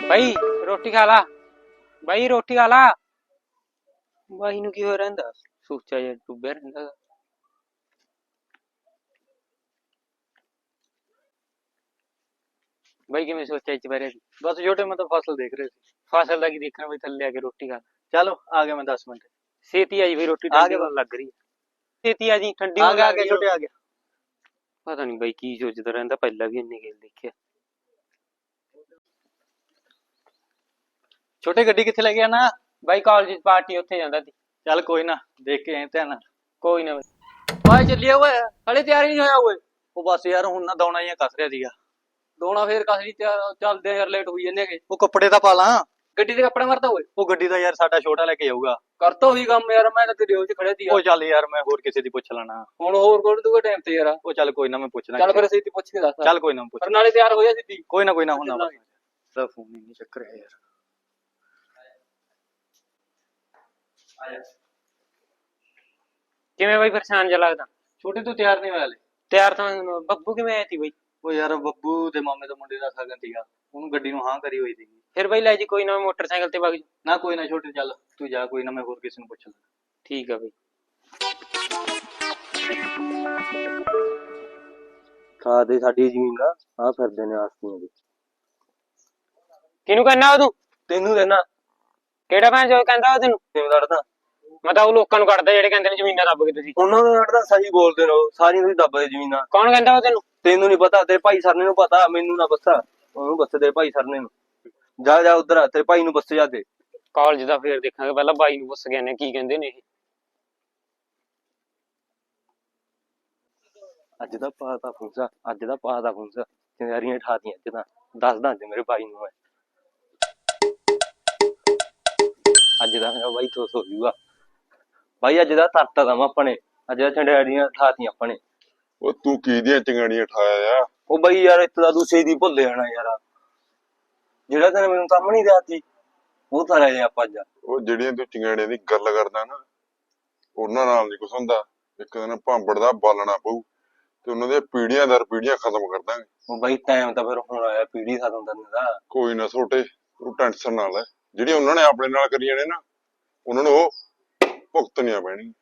ਬਾਈ ਰੋਟੀ ਖਾ ਲਾ ਬਾਈ ਰੋਟੀ ਖਾ ਲਾ ਬਾਈ ਨੂੰ ਕੀ ਹੋ ਰਹਿੰਦਾ ਸੋਚਿਆ ਜੇ ਡੁੱਬਿਆ ਰਹਿੰਦਾ। ਬਾਈ ਕਿਵੇਂ ਸੋਚਿਆ ਇਸ ਬਾਰੇ ਬਸ ਛੋਟੇ ਮੈਂ ਤਾਂ ਫਸਲ ਦੇਖ ਰਹੇ ਸੀ ਫਸਲ ਦਾ ਕੀ ਦੇਖਣਾ ਬਈ ਥੱਲੇ ਆ ਕੇ ਰੋਟੀ ਖਾ ਚਲੋ ਆ ਗਿਆ ਮੈਂ 10 ਮਿੰਟ ਛੇਤੀ ਆ ਜੀ ਬਈ ਰੋਟੀ ਆ ਠੰਡੀ ਗਿਆ ਹੋਣ ਲੱਗ ਰਹੀ ਹੈ ਛੇਤੀ ਆ ਜੀ ਠੰਡੀ ਆ ਹੋਣ ਗਿਆ ਆ ਲੱਗ ਗਿਆ ਰਹੀ ਛੋਟੇ। ਆ ਗਿਆ ਪਤਾ ਨਹੀਂ ਬਾਈ ਕੀ ਸੋਚਦਾ ਰਹਿੰਦਾ ਪਹਿਲਾਂ ਵੀ ਇੰਨੇ ਗੇਲ ਦੇਖਿਆ ਛੋਟੇ ਗੱਡੀ ਕਿੱਥੇ ਲੈ ਗਿਆ ਨਾ ਬਾਈ ਕਾਲਜ ਪਾਰਟੀ ਉੱਥੇ ਜਾਂਦਾ ਸੀ। ਚੱਲ ਕੋਈ ਨਾ ਦੇਖ ਕੇ ਆਏ ਧਿਆਨ ਨਾਲ। ਕੋਈ ਨਾ ਬਾਈ। ਚੱਲੀਏ ਓਏ ਹਲੇ ਤਿਆਰੀ ਨਹੀਂ ਹੋਇਆ ਓਏ। ਉਹ ਬਸ ਯਾਰ ਹੁਣ ਨਾ ਦੌਣਾ ਹੀ ਕੱਸ ਰਿਹਾ ਸੀਗਾ। ਦੋਣਾ ਫੇਰ ਕਸਰੀ ਤਿਆਰ ਚੱਲਦੇ ਯਾਰ ਲੇਟ ਹੋਈ ਜਾਂਦੇ ਹੈਗੇ। ਉਹ ਕੱਪੜੇ ਤਾਂ ਪਾ ਲਾਂ। ਗੱਡੀ ਦੇ ਕੱਪੜੇ ਮਰਦਾ ਓਏ। ਉਹ ਗੱਡੀ ਦਾ ਯਾਰ ਸਾਡਾ ਛੋਟਾ ਲੈ ਕੇ ਜਾਊਗਾ। ਕਰਤਾ ਉਹੀ ਕੰਮ ਯਾਰ ਮੈਂ ਤਾਂ ਤੇਰੇ ਉਹ ਚ ਖੜਿਆ ਸੀ ਉਹ ਚੱਲ ਯਾਰ ਮੈਂ ਹੋਰ ਕਿਸੇ ਦੀ ਪੁੱਛ ਲੈਣਾ। ਹੁਣ ਹੋਰ ਕੋਣ ਦੂਗਾ ਟਾਈਮ ਤੇ ਯਾਰ? ਉਹ ਚੱਲ ਕੋਈ ਨਾ ਮੈਂ ਪੁੱਛਣਾ ਚੱਲ ਫਿਰ ਅਸੀਂ ਪੁੱਛ ਕੇ ਦੱਸ ਚੱਲ ਕੋਈ ਨਾ ਪੁੱਛ ਪਰ ਨਾਲੇ ਤਿਆਰ ਹੋ ਜਾ ਸਿੱਧੀ। ਕੋਈ ਨਾ ਕੋਈ ਨਾ ਹੁਣ ਨਾ ਚੱਲਾਂਗੇ। ਦਾ ਫੋਨ ਹੀ ਨਹੀਂ ਕਿਵੇਂ ਬਾਈ ਪਰੇਸ਼ਾਨ ਜਿਹਾ ਲੱਗਦਾ? ਛੋਟੇ ਤੋਂ ਤਿਆਰ ਨਹੀਂ ਹੋਇਆ ਲੈ ਤਿਆਰ ਤਾਂ ਬੱਬੂ ਕਿਵੇਂ ਆਇਆ ਸੀ ਬਾਈ? ਉਹ ਯਾਰ ਬੱਬੂ ਦੇ ਮਾਮੇ ਦੇ ਮੁੰਡੇ ਦਾ ਸਗਨ ਸੀਗਾ। ਉਹਨੂੰ ਗੱਡੀ ਨੂੰ ਹਾਂ ਕਰੀ ਹੋਈ ਸੀਗੀ। ਫਿਰ ਬਾਈ ਲੈ ਜੀ ਕੋਈ ਨਾ ਮੈਂ ਮੋਟਰਸਾਈਕਲ ਤੇ ਵਗ ਜਾ ਨਾ ਕੋਈ ਨਾ ਛੋਟੇ ਚੱਲ ਤੂੰ ਜਾ ਕੋਈ ਨਾ ਮੈਂ ਹੋਰ ਕਿਸੇ ਨੂੰ ਪੁੱਛ ਲਾਂ। ਠੀਕ ਆ ਬਾਈ। ਖਾ ਦੇ ਸਾਡੀ ਜ਼ਮੀਨ ਦਾ ਆ ਫਿਰਦੇ ਨੇ ਆਸਤੀਆਂ ਦੇ। ਕਿਹਨੂੰ ਕਹਿੰਦਾ ਉਹ ਤੂੰ ਤੈਨੂੰ ਦੇਣਾ। ਕਿਹੜਾ ਭੈਣ ਜੋ ਕਹਿੰਦਾ ਉਹ ਤੈਨੂੰ ਕਿਵੇਂ ਲੜਦਾ ਮੈਂ ਤਾਂ ਉਹ ਲੋਕਾਂ ਨੂੰ ਕੱਢਦਾ ਜਿਹੜੇ ਕਹਿੰਦੇ ਨੇ ਜ਼ਮੀਨਾਂ ਦੱਬ ਕੇ ਤੁਸੀਂ। ਉਹਨਾਂ ਨੂੰ ਲੜਦਾ ਸਹੀ ਬੋਲਦੇ ਨੇ ਉਹ। ਸਾਰੀਆਂ ਤੁਸੀਂ ਦੱਬਦੇ ਜ਼ਮੀਨਾਂ। ਕੌਣ ਕਹਿੰਦਾ ਉਹ ਤੈਨੂੰ? ਤੈਨੂੰ ਨਹੀਂ ਪਤਾ ਤੇਰੇ ਭਾਈ ਸਰਨੇ ਨੂੰ ਪਤਾ ਮੈਨੂੰ ਨਾ ਪਤਾ। ਉਹਨੂੰ ਬੱਸ ਤੇਰੇ ਭਾਈ ਸਰਨੇ ਨੂੰ ਜਾ ਜਾ ਉਧਰ ਤੇਰੇ ਭਾਈ ਨੂੰ ਬੱਸ ਜਾ ਦੇ ਕਾਲਜ ਦਾ ਫੇਰ ਦੇਖਾਂਗੇ ਪਹਿਲਾਂ ਬਾਈ ਨੂੰ ਪੁੱਛ ਗਏ ਨੇ ਕੀ ਕਹਿੰਦੇ ਨੇ ਇਹ। ਅੱਜ ਦਾ ਪਾ ਦਾ ਫੁੰਸਾ ਅੱਜ ਦਾ ਪਾ ਦਾ ਫੁੰਸਾ। ਚੰਗਾਰੀਆਂ ਠਾਤੀਆਂ ਅੱਜ ਤਾਂ। ਦੱਸਦਾ ਅੱਜ ਮੇਰੇ ਭਾਈ ਨੂੰ ਮੈਂ। ਅੱਜ ਦਾ ਮੇਰਾ ਬਾਈ ਤੋਂ ਸੋ ਜੂਗਾ ਬਾਈ ਅੱਜ ਦਾ ਤਰਤਾ ਦਾ ਆਪਣੇ ਅੱਜ ਦਾ ਚੰਡਾਰੀਆਂ ਠਾਤੀਆਂ ਆਪਣੇ। ਉਹ ਤੂੰ ਕੀ ਦੀਆਂ ਚੰਗਾੜੀਆਂ ਠਾਇਆ ਆ? ਉਹ ਬਈ ਯਾਰ ਇੱਥੇ ਦਾ ਤੂੰ ਛੇਤੀ ਭੁੱਲ ਜਾਣਾ ਯਾਰ। ਜਿਹੜਾ ਤੈਨੂੰ ਮੈਨੂੰ ਕੰਮ ਨਹੀਂ ਦਿਆਤੀ ਉਹ ਤਾਂ ਰਹਿ ਆਪਾਂ ਅੱਜ। ਉਹ ਜਿਹੜੀਆਂ ਤੂੰ ਚੰਗਾੜੀਆਂ ਦੀ ਗੱਲ ਕਰਦਾ ਨਾ ਉਹਨਾਂ ਨਾਲ ਨਹੀਂ ਕੁਛ ਹੁੰਦਾ। ਇੱਕ ਦਿਨ ਭਾਂਬੜ ਦਾ ਬਾਲਣਾ ਪਊ ਤੇ ਉਹਨਾਂ ਦੀਆਂ ਪੀੜੀਆਂ ਦਰ ਪੀੜੀਆਂ ਖਤਮ ਕਰ ਦਾਂਗੇ। ਉਹ ਬਈ ਟਾਈਮ ਤਾਂ ਫਿਰ ਹੁਣ ਆਇਆ ਪੀੜੀ ਖਤਮ ਕਰਨ ਦਾ। ਕੋਈ ਨਾ ਛੋਟੇ ਤੂੰ ਟੈਨਸ਼ਨ ਨਾ ਲੈ। ਜਿਹੜੀ ਉਹਨਾਂ ਨੇ ਆਪਣੇ ਨਾਲ ਕਰੀਆਂ ਨੇ ਨਾ ਉਹਨਾਂ ਨੂੰ ਉਹ ਭੁਗਤਣੀਆਂ ਪੈਣਗੀਆਂ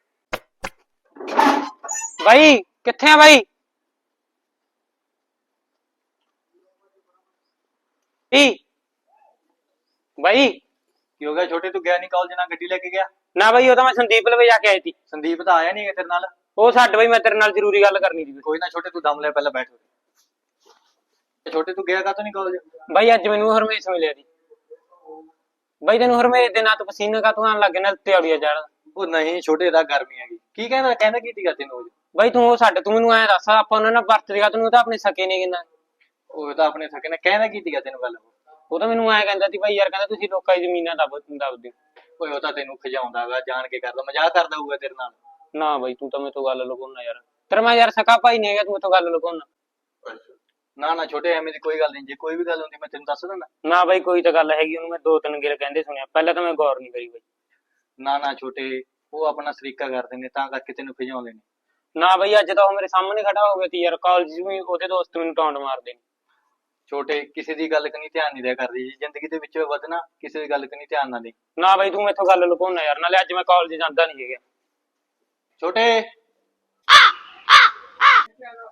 ਬਾਈ ਕਿੱਥੇ ਆ ਬਾਈ? ਈ ਬਾਈ। ਕੀ ਹੋ ਗਿਆ ਛੋਟੇ? ਤੂੰ ਗਿਆ ਨਹੀਂ ਕਾਲਜ ਨਾਲ ਗੱਡੀ ਲੈ ਕੇ ਗਿਆ? ਨਾ ਬਾਈ ਉਹ ਤਾਂ ਮੈਂ ਸੰਦੀਪ ਲਵੇ ਜਾ ਕੇ ਆਈ ਸੀ। ਸੰਦੀਪ ਤਾਂ ਆਇਆ ਨਹੀਂ ਤੇਰੇ ਨਾਲ? ਉਹ ਛੱਡ ਬਾਈ ਮੈਂ ਤੇਰੇ ਨਾਲ ਜ਼ਰੂਰੀ ਗੱਲ ਕਰਨੀ ਸੀ। ਕੋਈ ਨਾ ਛੋਟੇ ਤੂੰ ਦਮ ਲੈ ਪਹਿਲਾਂ ਬੈਠ ਛੋਟੇ ਤੂੰ ਗਿਆ ਕਾਤੋਂ ਨਹੀਂ ਕਾਲਜ? ਬਾਈ ਅੱਜ ਮੈਨੂੰ ਹਰਮੇਸ਼ ਮਿਲਿਆ ਸੀ। ਬਾਈ ਤੈਨੂੰ ਹਰਮੇਸ਼ ਦੇ ਨਾਂ ਤੋਂ ਪਸੀਨਾ ਕਾ ਆਉਣ ਲੱਗ ਗਿਆ ਨਾ ਤੇ ਆੜੀਆ ਚੜ ਉਹ ਨਹੀਂ ਛੋਟੇ ਦਾ ਗਰਮੀ ਹੈਗੀ। ਕੀ ਕਹਿੰਦਾ ਕਹਿੰਦਾ ਕੀ ਸੀਗਾ ਤੈਨੂੰ ਉਹ? ਬਾਈ ਤੂੰ ਉਹ ਛੱਡ ਤੂੰ ਮੈਨੂੰ ਐਂ ਦੱਸ ਆਪਾਂ ਉਹਨਾਂ ਨਾਲ ਵਰਤੇਗਾ ਤੈਨੂੰ ਤਾਂ ਆਪਣੇ ਸਕੇ ਨਹੀਂ ਕਿੰਨਾ। ਉਹ ਤਾਂ ਆਪਣੇ ਸਕੇ ਨੇ ਕਹਿੰਦਾ ਕੀ ਸੀਗਾ ਤੈਨੂੰ ਗੱਲ? ਉਹ ਤਾਂ ਮੈਨੂੰ ਐਂ ਕਹਿੰਦਾ ਸੀ ਬਾਈ ਯਾਰ ਕਹਿੰਦਾ ਤੁਸੀਂ ਲੋਕਾਂ ਦੀ ਜ਼ਮੀਨਾਂ ਦੱਬ ਦੱਬਦੇ। ਓਏ ਉਹ ਤਾਂ ਤੈਨੂੰ ਖਜਾਉਂਦਾਗਾ ਜਾਣ ਕੇ ਕਰਦਾ ਮਜ਼ਾਕ ਕਰਦਾ ਹੋਊਗਾ ਤੇਰੇ ਨਾਲ। ਨਾ ਬਾਈ ਤੂੰ ਤਾਂ ਮੇਰੇ ਤੋਂ ਗੱਲ ਲੁਕਾਉਣਾ ਯਾਰ। ਤੇਰਾ ਮੈਂ ਯਾਰ ਸਕਾ ਭਾਈ ਨਹੀਂ ਹੈਗਾ ਤੂੰ ਮੇਰੇ ਤੋਂ ਗੱਲ ਲੁਕਾਉਣਾ ਨਾ ਨਾ ਛੋਟੇ ਐਵੇਂ ਦੀ ਕੋਈ ਗੱਲ ਨਹੀਂ ਜੇ ਕੋਈ ਵੀ ਗੱਲ ਹੁੰਦੀ ਮੈਂ ਤੈਨੂੰ ਦੱਸ ਦਿੰਦਾ। ਨਾ ਬਾਈ ਕੋਈ ਤਾਂ ਗੱਲ ਹੈਗੀ ਉਹਨੂੰ ਮੈਂ ਦੋ ਤਿੰਨ ਗਿਰ ਕਹਿੰਦੇ ਸੁਣਿਆ। ਪਹਿਲਾਂ ਤਾਂ ਮੈਂ ਗੌਰ ਨਹੀਂ ਕਰੀ ਬਾਈ। ਨਾ ਨਾ ਛੋਟੇ ਉਹ ਆਪਣਾ ਸਰੀਕਾ ਕਰਦੇ ਨੇ ਤਾਂ ਕਰਕੇ ਤੈਨੂੰ ਖਿਜਾਉਂਦੇ ਨੇ। ਨਾ ਬਾਈ ਅੱਜ ਤਾਂ ਉਹ ਮੇਰੇ ਸਾਹਮਣੇ ਖੜਾ ਹੋ ਗਿਆ ਸੀ ਯਾਰ ਕਾਲਜ ਵੀ ਉਹਦੇ ਦੋਸਤ ਮੈਨੂੰ ਟੌਂਟ ਮਾਰਦੇ ਨੇ। ਛੋਟੇ ਕਿਸੇ ਦੀ ਗੱਲ ਕਨੀ ਧਿਆਨ ਨਹੀਂ ਦਿਆ ਕਰਦੀ ਜੀ। ਜ਼ਿੰਦਗੀ ਦੇ ਵਿੱਚ ਵਧਣਾ ਕਿਸੇ ਦੀ ਗੱਲ ਕਨੀ ਧਿਆਨ ਨਾ ਦੇ। ਨਾ ਬਾਈ ਤੂੰ ਮੈਥੋਂ ਗੱਲ ਲੁਕਾਉਣਾ ਯਾਰ ਨਾਲੇ ਅੱਜ ਮੈਂ ਕਾਲਜ ਜਾਂਦਾ ਨਹੀਂ ਹੈਗਾ। ਛੋਟੇ।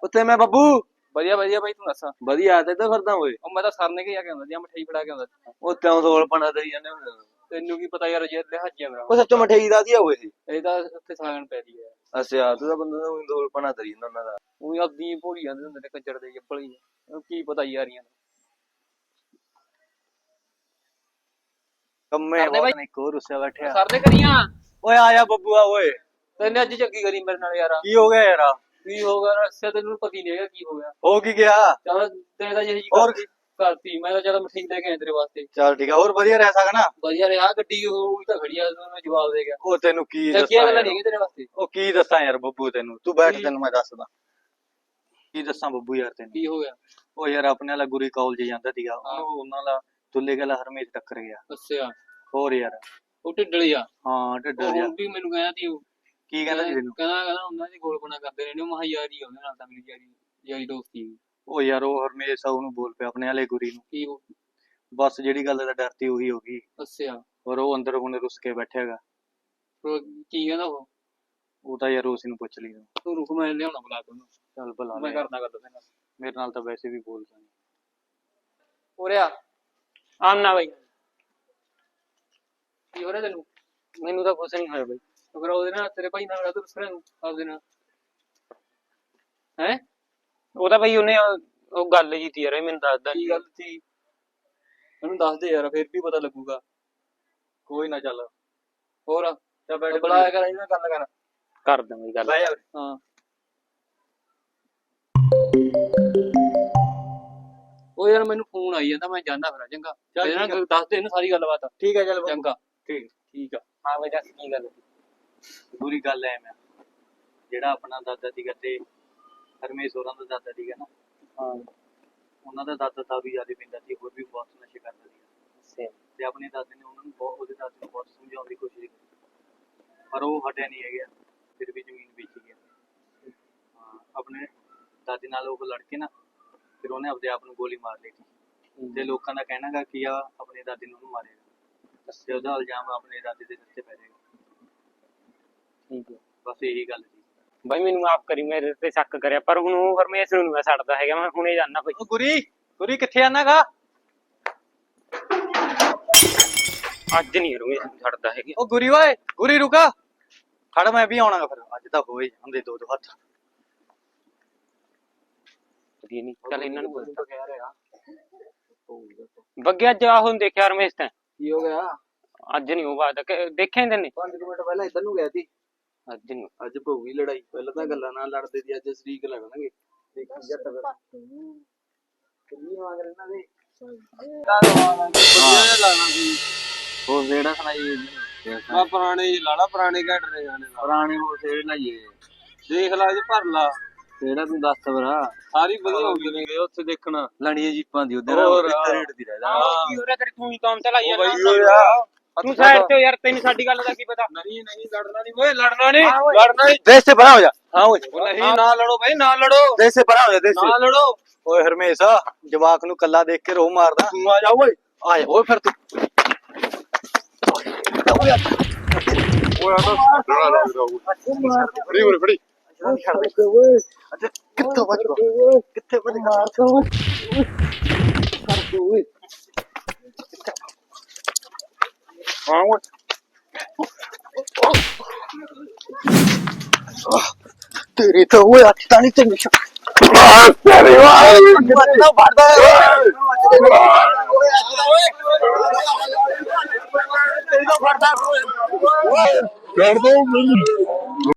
ਉੱਤੇ ਮੈਂ ਬੱਬੂ। ਵਧੀਆ ਵਧੀਆ ਬਾਈ ਤੂੰ ਦੱਸ। ਵਧੀਆ ਤੇ ਤਾਂ ਫਿਰਦਾ ਓਏ। ਉਹ ਮੈਂ ਤਾਂ ਸਰਨੇ ਕੇ ਜਾ ਕੇ ਆਉਂਦਾ ਸੀ ਮਠਾਈ ਫੜਾ ਕੇ ਆਉਂਦਾ। ਉਹ ਤਿਉਂ ਸੋਲ ਪਣਾ ਦਈ ਜਾਂਦੇ ਹੁਣ ਤੈਨੂੰ ਕੀ ਪਤਾ ਯਾਰ ਜੇ ਲਿਹਾਜੀਆ ਮੇਰਾ ਉਹ ਸੱਚੋ ਮਠਿਆਈ ਦਾ ਦੀ ਓਏ ਇਹ? ਤਾਂ ਉੱਥੇ ਸਾਗਣ ਪੈ ਰਹੀ ਹੈ। ਅੱਛਾ ਤੂੰ ਤਾਂ ਬੰਦਾ ਦਾ ਦੋਲ ਪਣਾ ਦਰੀ ਜਾਂਦਾ ਉਹਨਾਂ ਦਾ। ਉਹ ਅੱਧੀ ਭੋਲੀ ਜਾਂਦੇ ਹੁੰਦੇ ਨੇ ਕੰਜਰ ਦੇ ਜੱਪਲ ਹੀ। ਕੀ ਪਤਾ ਯਾਰੀਆਂ ਦਾ ਕੰਮੇ? ਬਹੁਤ ਇੱਕ ਹੋਰ ਰੁੱਸਿਆ ਬੈਠਿਆ। ਸਰਦੇ ਕਰੀਆਂ। ਓਏ ਆ ਜਾ ਬੱਬੂਆ ਓਏ। ਤੈਨੇ ਅੱਜ ਚੰਗੀ ਕਰੀ ਮੇਰੇ ਨਾਲ ਯਾਰ। ਕੀ ਹੋ ਗਿਆ ਯਾਰ? ਕੀ ਹੋ ਗਿਆ ਰਸਿਆ ਤੈਨੂੰ ਪਤੀ ਨਹੀਂ ਹੈਗਾ ਕੀ ਹੋ ਗਿਆ। ਹੋ ਕੀ ਗਿਆ? ਚਲ ਤੇਰੇ ਦਾ ਜਿਹੀ ਹੋਰ ਕਰਤੀ ਕਰਤੀ। ਮੈਂ ਤਾਂ ਜਦੋਂ ਕੇ ਆਇਆ ਤੇਰੇ ਵਾਸਤੇ। ਚੱਲ ਠੀਕ ਆ ਹੋਰ ਵਧੀਆ ਰਹਿ ਸਕਣਾ ਵਧੀਆ ਰਿਹਾ ਗੱਡੀ ਉਹ ਤਾਂ ਖੜੀ ਆ ਮੈਂ ਜਵਾਬ ਦੇ ਗਿਆ। ਉਹ ਤੈਨੂੰ ਕੀ ਦੱਸਾਂ ਗੱਲ। ਨਹੀਂ ਤੇਰੇ ਵਾਸਤੇ? ਉਹ ਕੀ ਦੱਸਾਂ ਯਾਰ ਬੱਬੂ ਤੈਨੂੰ? ਤੂੰ ਬੈਠ? ਤੈਨੂੰ ਮੈਂ ਦੱਸਦਾ। ਕੀ ਦੱਸਾਂ ਬੱਬੂ ਯਾਰ ਤੈਨੂੰ? ਕੀ ਹੋ ਗਿਆ? ਉਹ ਯਾਰ ਆਪਣੇ ਵਾਲਾ ਗੁਰੀ ਕਾਲਜ ਜਾਂਦਾ ਸੀਗਾ ਉਹਨੂੰ ਉਹਨਾਂ ਦਾ ਤੁੱਲੇ ਗਲਾ ਹਰਮੇਸ਼ ਟੱਕਰ ਗਿਆ। ਅੱਛਾ। ਹੋਰ ਯਾਰ। ਉਹ ਢਿੱਡਲੀ ਆ। ਹਾਂ ਢਿੱਡ ਉਹ ਵੀ ਮੈਨੂੰ ਕਹਿੰਦਾ ਸੀ ਉਹ। ਕੀ ਕਹਿੰਦਾ ਸੀ ਤੈਨੂੰ? ਕਹਿੰਦਾ ਕਹਿੰਦਾ ਉਹਨਾਂ ਦੀ ਗੋਲਪਨਾ ਕਰਦੇ ਨੇ ਉਹ ਮਹਾ ਯਾਰੀ ਆ ਉਹਦੇ ਨਾਲ ਤਾਂ ਮੇਰੀ ਯਾਰੀ ਯਾਰੀ ਦੋਸਤੀ ਉਹ ਯਾਰ ਉਹ ਹਰਮੇਸ਼ ਆ ਉਹਨੂੰ ਬੋਲ ਪਿਆ ਆਪਣੇ ਵਾਲੇ ਗੁਰੀ ਨੂੰ। ਕੀ ਉਹ ਬਸ ਜਿਹੜੀ ਗੱਲ ਦਾ ਡਰ ਤੀ ਉਹੀ ਹੋ ਗਈ। ਅੱਛਾ। ਔਰ ਉਹ ਅੰਦਰ ਹੁਣ ਰੁੱਸ ਕੇ ਬੈਠੇਗਾ ਫਿਰ ਕੀ ਕਹਿੰਦਾ ਉਹ? ਉਹ ਤਾਂ ਯਾਰ ਉਸ ਨੂੰ ਪੁੱਛ ਲਈ ਤੂੰ ਰੁਕ ਮੈਂ ਲਿਆਉਣਾ ਬੁਲਾ ਕੇ ਉਹਨੂੰ। ਚੱਲ ਬੁਲਾ ਮੈਂ ਲੈ। ਕਰਦਾ ਗੱਲ ਤੇਰੇ ਨਾਲ। ਮੇਰੇ ਨਾਲ ਤਾਂ ਵੈਸੇ ਵੀ ਬੋਲਦਾ ਨਹੀਂ ਉਰਿਆ ਆਮਨਾ ਬਾਈ। ਕੀ ਹੋ ਰਿਹਾ ਤੈਨੂੰ? ਮੈਨੂੰ ਤਾਂ ਕੁਛ ਨਹੀਂ ਹੋਇਆ ਬਾਈ। ਅਗਰ ਉਹਦੇ ਨਾਲ ਤੇਰੇ ਭਾਈ ਨਾਲ ਤੂੰ ਰੁਸਰਿਆ ਨੂੰ ਆਪਦੇ ਨਾਲ। ਹੈ? ਉਹ ਤਾਂ ਬਾਈ ਉਹਨੇ ਉਹ- ਗੱਲ ਜੀ ਤੀ ਯਾਰ ਇਹ ਮੈਨੂੰ ਦੱਸਦਾ ਕੀ ਗੱਲ ਸੀ? ਮੈਨੂੰ ਦੱਸ ਦੇ ਯਾਰ ਫਿਰ ਵੀ ਪਤਾ ਲੱਗੂਗਾ। ਕੋਈ ਨਾ ਚੱਲ। ਹੋਰ? ਚੱਲ ਬੈਠ ਬੁਲਾਇਆ ਕਰ ਇਹਨਾਂ ਨਾਲ ਗੱਲ ਕਰ। ਕਰ ਦਾਂਗੇ ਗੱਲ। ਬਹਿ ਜਾ ਉਰੇ। ਹਾਂ। ਉਹ ਯਾਰ ਮੈਨੂੰ ਫੋਨ ਆਈ ਜਾਂਦਾ ਮੈਂ ਜਾਂਦਾ ਫਿਰ ਚੰਗਾ। ਚੱਲ ਠੀਕ ਨਾਲ ਦੱਸ ਦੇ ਇਹਨੂੰ ਸਾਰੀ ਗੱਲਬਾਤ। ਠੀਕ ਹੈ ਚੱਲ ਚੰਗਾ। ਠੀਕ ਠੀਕ ਆ। ਹਾਂ ਬਾਈ ਦੱਸ ਕੀ ਗੱਲ ਪੂਰੀ ਗੱਲ ਐ ਮੈਂ। ਜਿਹੜਾ ਆਪਣਾ ਦਾਦਾ ਸੀਗਾ ਤੇ ਹਰਮੇਸ਼ ਹੋਰਾਂ ਦਾ ਦਾਦਾ ਸੀਗਾ ਨਾ? ਹਾਂ। ਉਹਨਾਂ ਦਾ ਦਾਦਾ ਤਾਂ ਵੀ ਜ਼ਿਆਦਾ ਪਿੰਦਾ ਸੀ ਹੋਰ ਵੀ ਬਹੁਤ ਨਸ਼ੇ ਕਰਦਾ ਸੀ। ਤੇ ਆਪਣੇ ਦਾਦੇ ਨੇ ਉਹਨਾਂ ਨੂੰ ਬਹੁਤ ਉਹਦੇ ਦਾਦੇ ਨੂੰ ਬਹੁਤ ਸਮਝਾਉਣ ਦੀ ਕੋਸ਼ਿਸ਼ ਕੀਤੀ। ਪਰ ਉਹ ਹਟਿਆ ਨਹੀਂ ਹੈਗਾ। ਫਿਰ ਵੀ ਜ਼ਮੀਨ ਵੇਚ ਗਿਆ। ਹਾਂ ਆਪਣੇ ਦਾਦੇ ਨਾਲ ਉਹ ਲੜ ਕੇ ਨਾ ਫਿਰ ਉਹਨੇ ਆਪਦੇ ਆਪ ਨੂੰ ਗੋਲੀ ਮਾਰ ਲਈ ਤੇ ਲੋਕਾਂ ਦਾ ਕਹਿਣਾ ਗਾ ਕਿ ਆ ਆਪਣੇ ਦਾਦੇ ਨੂੰ ਉਹਨੂੰ ਮਾਰੇਗਾ। ਤੇ ਉਹਦਾ ਇਲਜ਼ਾਮ ਆਪਣੇ ਦਾਦੇ ਦੇ ਸਿਰ ਤੇ ਪੈ ਜਾਏਗਾ। ਠੀਕ ਹੈ। ਬਸ ਇਹੀ ਗੱਲ ਸੀ। ਬਾਈ ਮੈਨੂੰ ਮਾਫ ਕਰੀ ਮੇਰੇ ਤੇ ਸ਼ੱਕ ਕਰਿਆ ਪਰ ਹੁਣ ਉਹ ਹਰਮੇਸ਼ ਨੂੰ ਨੀ ਮੈਂ ਛੱਡਦਾ ਹੈਗਾ ਮੈਂ ਹੁਣੇ ਜਾਣਾ ਉਹ ਗੁਰੀ ਗੁਰੀ ਕਿੱਥੇ ਆਨਾਗਾ ਅੱਜ ਨਹੀਂ ਨੂੰ ਛੱਡਦਾ ਹੈਗਾ। ਉਹ ਗੁਰੀ ਓਏ ਗੁਰੀ ਰੁਕਾ। ਖੜ ਮੈਂ ਵੀ ਆਉਣਾਗਾ ਫਿਰ ਅੱਜ ਤਾਂ ਹੋਏ ਜਾਂਦੇ ਦੋ ਦੋ ਹੱਥ। ਵਧੀਆ ਨਹੀਂ ਚੱਲ ਇਹਨਾਂ ਨੂੰ ਬੋਲ ਤਾਂ ਕਹਿ ਰਿਹਾ। ਬੱਗਿਆ ਜਾ ਹੁਣ ਦੇਖਿਆ ਹਰਮੇਸ਼ ਤੈਂ। ਕੀ ਹੋ ਗਿਆ? ਅੱਜ ਨਹੀਂ ਉਹ ਬਾਤ ਦੇਖਿਆ ਹੀ ਤੈਨੇ? 5 ਮਿੰਟ ਪਹਿਲਾਂ ਇੱਧਰ ਨੂੰ ਗਿਆ ਸੀ। ਅੱਜ ਨਹੀਂ। ਅੱਜ ਪਊਗੀ ਲੜਾਈ। ਪਹਿਲਾਂ ਤਾਂ ਗੱਲਾਂ ਨਾਲ ਲੜਦੇ ਸੀ ਅੱਜ ਸ਼ਰੀਕ ਲੜਨਗੇ। ਦੇਖੀ ਜੱਟ ਫਿਰ। ਕਿੰਨੀ ਮੰਗ ਰਹੇ ਇਹਨਾਂ ਦੇ ਹੋਰ ਜਿਹੜਾ ਸੁਣਾਈ ਮੈਂ ਪੁਰਾਣੇ ਹੀ ਲਾਲਾ ਪੁਰਾਣੇ ਘਟ ਰਹੇ ਗਾਣੇ ਨਾਲ ਪੁਰਾਣੇ ਹੋ ਤੇ ਲਾਈਏ। ਦੇਖ ਲਾ ਜੇ ਭਰ ਲਾ। ਜਿਹੜਾ ਤੂੰ ਦੱਸ ਵਰਾ ਸਾਰੀ ਵਧੀਆ ਹੁੰਦੀ ਨੇ। ਉੱਥੇ ਦੇਖਣਾ। ਲਣੀਏ ਜੀਪਾਂ ਦੀ ਨਾਲ ਰੇਟ ਦੀ ਰਹਿਦਾ ਕੀ ਹੋ। ਰਿਹਾ ਤੇਰੀ ਤੂੰ ਹੀ ਕੰਮ ਚਲਾਈ ਬਾਈ ਜਾਂਦਾ ਤੂੰ ਸਾਈਡ ਤੇ ਯਾਰ ਤੈਨੂੰ ਸਾਡੀ ਗੱਲ ਦਾ ਕੀ ਪਤਾ? ਨਹੀਂ ਨਹੀਂ ਲੜਨਾ ਨਹੀਂ ਓਏ ਲੜਨਾ ਨਹੀਂ। ਓਏ। ਲੜਨਾ ਨਹੀਂ। ਦੇਸ਼ ਸੇ ਪਰਾਂ ਹੋ ਜਾ। ਹਾਂ ਓਏ। ਨਹੀਂ ਨਾ ਲੜੋ ਭਾਈ ਨਾ ਲੜੋ। ਦੇਸ਼ ਸੇ ਪਰਾਂ ਹੋ ਜਾ ਦੇਸ਼ ਨਾ ਲੜੋ। ਓਏ ਹਰਮੇਸ਼ ਜਵਾਕ ਨੂੰ ਕੱਲਾ ਦੇਖ ਕੇ ਰੋ ਮਾਰਦਾ। ਤੂੰ ਆ ਜਾ ਓਏ। ਆਏ ਓਏ ਫਿਰ ਤੂੰ। ਓਏ ਆ ਤਾਂ ਡਰਾ ਲੱਗਦਾ ਉਹ ਫੜੀ ਉਰੇ ਫੜੀ। ਕਿੱਥੇ ਵੱਜ ਗਿਆ? ਕਿੱਥੇ ਵੱਜ ਗਿਆ? ਹਾਂ ਓਏ ਤੇਰੀ ਤਾਂ ਓਏ ਅੱਜ ਤਾਂ ਨਹੀਂ ਤੈਨੂੰ ਤੇਰੀ ਵਾਹ ਮੱਤਨਾ ਫੜਦਾ ਕਰ ਦੋ ਮੈਨੂੰ